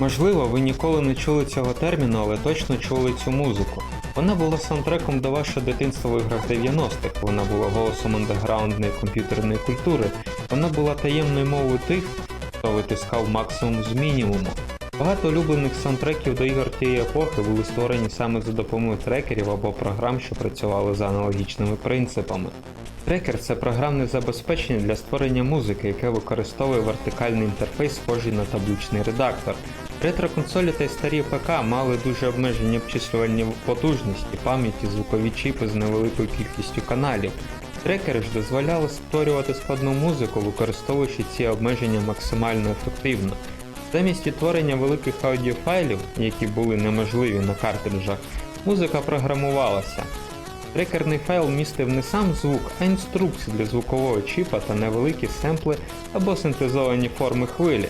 Можливо, ви ніколи не чули цього терміну, але точно чули цю музику. Вона була саундтреком до вашого дитинства в іграх 90-х, вона була голосом андеграундної комп'ютерної культури, вона була таємною мовою тих, хто витискав максимум з мінімуму. Багато улюблених саундтреків до ігор тієї епохи були створені саме за допомогою трекерів або програм, що працювали за аналогічними принципами. Трекер це програмне забезпечення для створення музики, яке використовує вертикальний інтерфейс, схожий на табличний редактор. Ретро-консолі та й старі ПК мали дуже обмежені обчислювальні потужності, пам'яті, звукові чіпи з невеликою кількістю каналів. Трекери ж дозволяли створювати складну музику, використовуючи ці обмеження максимально ефективно. Замість відтворення великих аудіофайлів, які були неможливі на картриджах, музика програмувалася. Трекерний файл містив не сам звук, а інструкції для звукового чіпа та невеликі семпли або синтезовані форми хвилі.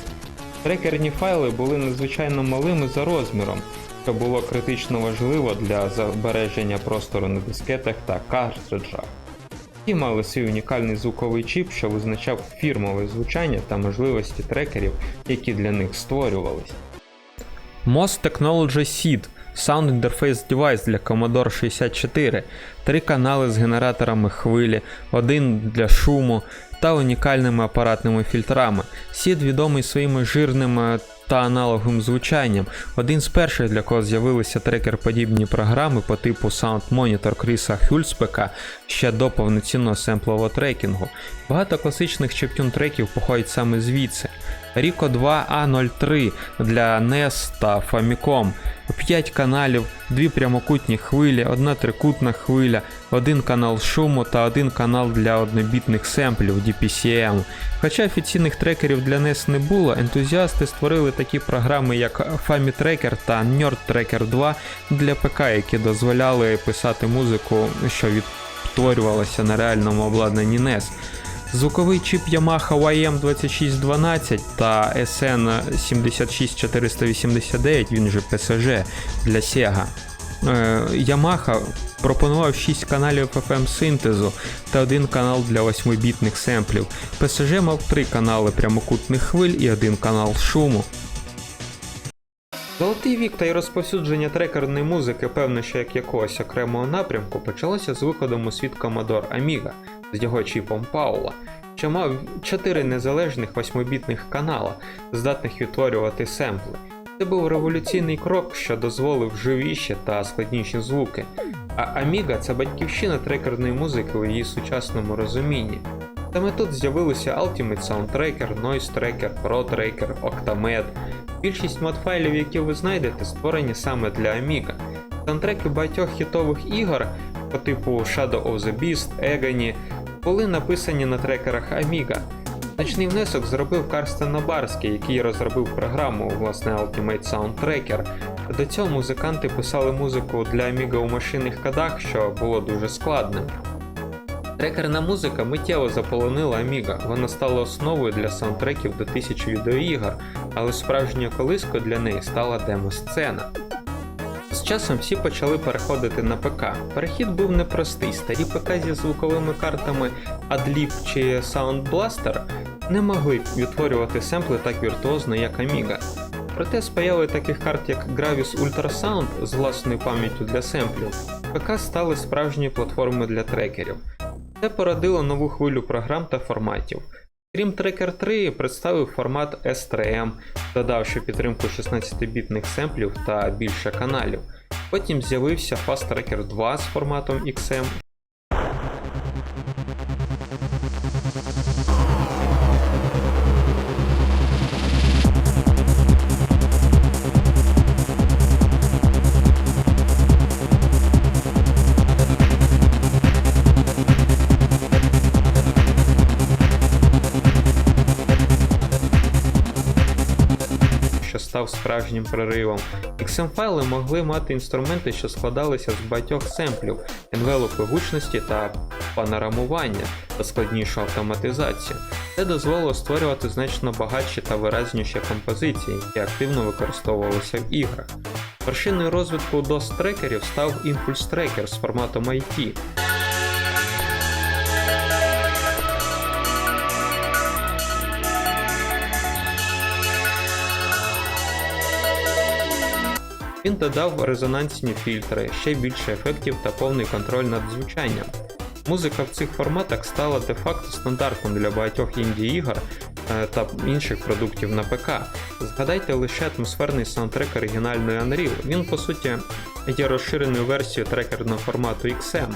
Трекерні файли були надзвичайно малими за розміром, що було критично важливо для збереження простору на дискетах та картриджах. Ті мали свій унікальний звуковий чіп, що визначав фірмове звучання та можливості трекерів, які для них створювались. MOS Technology SEED Sound Interface Device для Commodore 64, три канали з генераторами хвилі, один для шуму та унікальними апаратними фільтрами. Сід відомий своїми жирними та аналоговим звучанням. Один з перших, для кого з'явилися трекер-подібні програми по типу Sound Monitor Кріса Хюльспека ще до повноцінного семплового трекінгу. Багато класичних чептюн треків походять саме звідси. Rico 2A03 для NES та Famicom, 5 каналів, дві прямокутні хвилі, одна трикутна хвиля, один канал шуму та один канал для однобітних семплів DPCM. Хоча офіційних трекерів для NES не було, ентузіасти створили такі програми, як FamiTracker та Nerd Tracker 2 для ПК, які дозволяли писати музику, що відтворювалася на реальному обладнанні NES. Звуковий чіп Yamaha YM2612 та SN76489, він же PSG для Sega. Е, Yamaha пропонував 6 каналів FM синтезу та один канал для 8-бітних семплів. PSG мав 3 канали прямокутних хвиль і один канал шуму. Золотий вік та й розповсюдження трекерної музики, певно, що як якогось окремого напрямку, почалося з виходом у світ Commodore Amiga з його чіпом Паула, що мав 4 незалежних 8-бітних канала, здатних відтворювати семпли. Це був революційний крок, що дозволив живіші та складніші звуки. А Amiga – це батьківщина трекерної музики у її сучасному розумінні. Саме тут з'явилися Ultimate Sound Tracker, Noise Tracker, Pro Tracker, Octamed. Більшість модфайлів, які ви знайдете, створені саме для Amiga. Саундтреки багатьох хітових ігор по типу Shadow of the Beast, Agony були написані на трекерах Amiga. Значний внесок зробив Карстен Набарський, який розробив програму власне Ultimate Sound Tracker. До цього музиканти писали музику для Amiga у машинних кодах, що було дуже складним. Трекерна музика миттєво заполонила Amiga, вона стала основою для саундтреків до тисяч відеоігор, але справжньою колискою для неї стала демо-сцена. З часом всі почали переходити на ПК. Перехід був непростий. Старі ПК зі звуковими картами AdLib чи Sound Blaster не могли відтворювати семпли так віртуозно, як Amiga. Проте появою таких карт, як Gravis Ultrasound з власною пам'яттю для семплів, ПК стали справжньою платформою для трекерів. Це породило нову хвилю програм та форматів. Крім Tracker 3 представив формат S3M, додавши підтримку 16-бітних семплів та більше каналів. Потім з'явився Fast Tracker 2 з форматом XM. Став справжнім проривом. XM-файли могли мати інструменти, що складалися з багатьох семплів, енвелопи гучності та панорамування та складнішу автоматизацію. Це дозволило створювати значно багатші та виразніші композиції, які активно використовувалися в іграх. Вершиною розвитку DOS трекерів став Impulse Tracker з форматом IT, Він додав резонансні фільтри, ще більше ефектів та повний контроль над звучанням. Музика в цих форматах стала де-факто стандартом для багатьох інді-ігор е, та інших продуктів на ПК. Згадайте лише атмосферний саундтрек оригінальної Unreal. Він по суті є розширеною версією трекерного формату XM.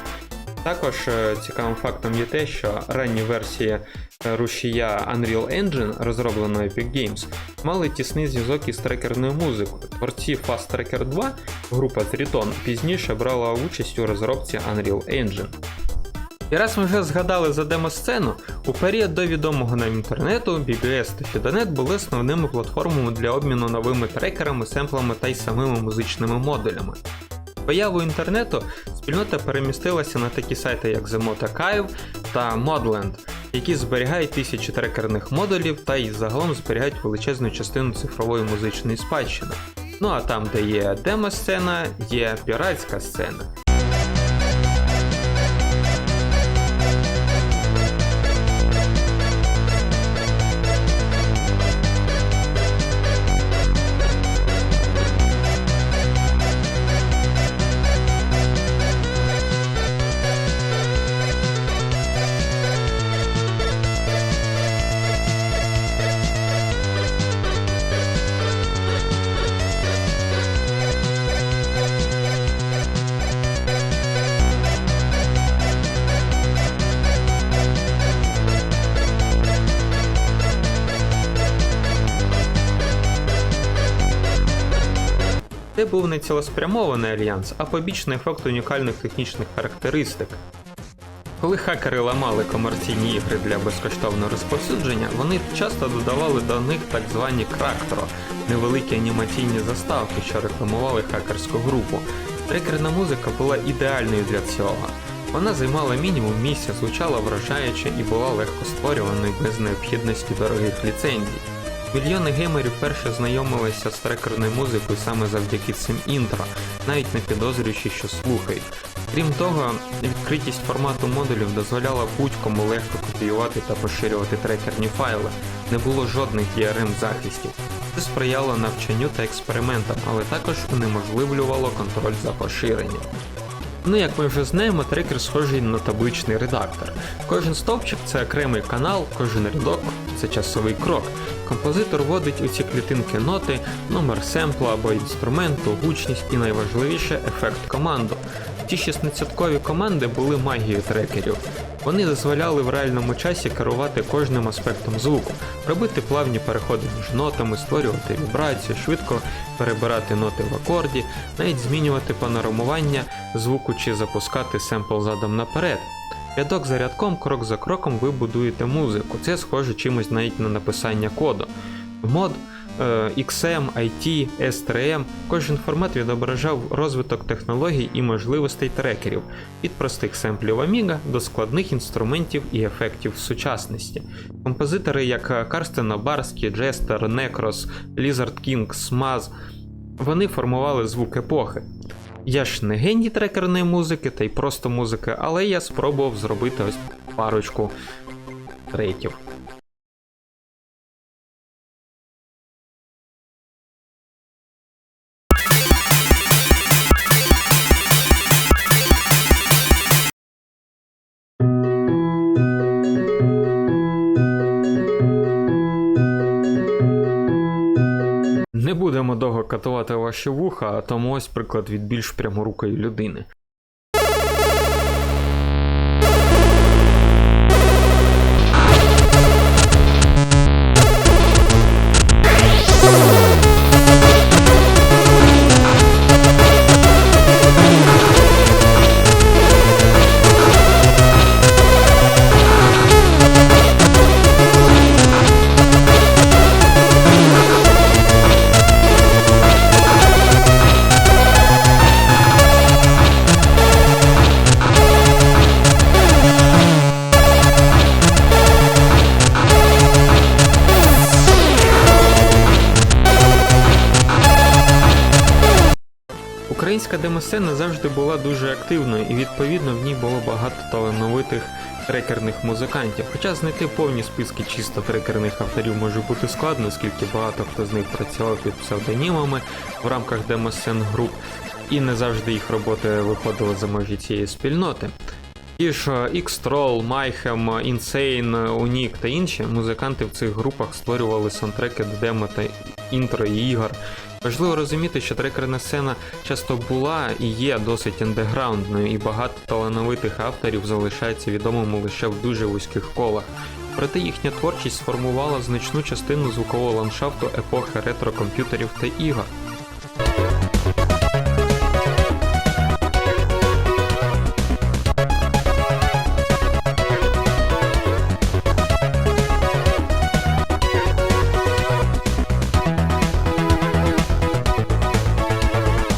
Також е, цікавим фактом є те, що ранні версії е, рушія Unreal Engine, розробленої Epic Games, мали тісний зв'язок із трекерною музикою. Творці Fast Tracker 2, група Triton, пізніше брала участь у розробці Unreal Engine. І раз ми вже згадали за демосцену, у період до відомого нам інтернету BBS та Fidonet були основними платформами для обміну новими трекерами, семплами та й самими музичними модулями. З Появою інтернету спільнота перемістилася на такі сайти, як Mod Archive та Modland, які зберігають тисячі трекерних модулів та й загалом зберігають величезну частину цифрової музичної спадщини. Ну а там, де є демо-сцена, є піратська сцена. Це був не цілеспрямований альянс, а побічний ефект унікальних технічних характеристик. Коли хакери ламали комерційні ігри для безкоштовного розповсюдження, вони часто додавали до них так звані крактро, невеликі анімаційні заставки, що рекламували хакерську групу. Трекерна музика була ідеальною для цього. Вона займала мінімум місця, звучала вражаюче і була легко створюваною без необхідності дорогих ліцензій. Мільйони геймерів вперше знайомилися з трекерною музикою саме завдяки цим інтро, навіть не підозрюючи, що слухають. Крім того, відкритість формату модулів дозволяла будь-кому легко копіювати та поширювати трекерні файли. Не було жодних DRM захистів. Це сприяло навчанню та експериментам, але також унеможливлювало контроль за поширенням. Ну, як ми вже знаємо, трекер схожий на табличний редактор. Кожен стовпчик це окремий канал, кожен рядок це часовий крок. Композитор вводить у ці клітинки ноти, номер семпла або інструменту, гучність і найважливіше ефект команду. Ті 16-кові команди були магією трекерів. Вони дозволяли в реальному часі керувати кожним аспектом звуку, робити плавні переходи між нотами, створювати вібрацію, швидко перебирати ноти в акорді, навіть змінювати панорамування звуку чи запускати семпл задом наперед. Рядок за рядком, крок за кроком ви будуєте музику. Це схоже чимось навіть на написання коду. Мод XM, IT, S3M, кожен формат відображав розвиток технологій і можливостей трекерів від простих семплів Amiga до складних інструментів і ефектів сучасності. Композитори, як Карстен Обарський, Джестер, Некрос, Lizard King, Smaz, вони формували звук епохи. Я ж не геній трекерної музики та й просто музики, але я спробував зробити ось парочку треків. Катувати ваші вуха, а тому ось приклад від більш пряморукої людини. Українська демосцена завжди була дуже активною, і відповідно в ній було багато талановитих трекерних музикантів. Хоча знайти повні списки чисто трекерних авторів може бути складно, оскільки багато хто з них працював під псевдонімами в рамках демосцен груп, і не завжди їх роботи виходили за межі цієї спільноти. Ті ж X-Troll, Mayhem, Insane, Unique та інші музиканти в цих групах створювали саундтреки до демо та інтро і ігор. Важливо розуміти, що трекерна сцена часто була і є досить андеграундною, і багато талановитих авторів залишається відомими лише в дуже вузьких колах. Проте їхня творчість сформувала значну частину звукового ландшафту епохи ретро-комп'ютерів та ігор.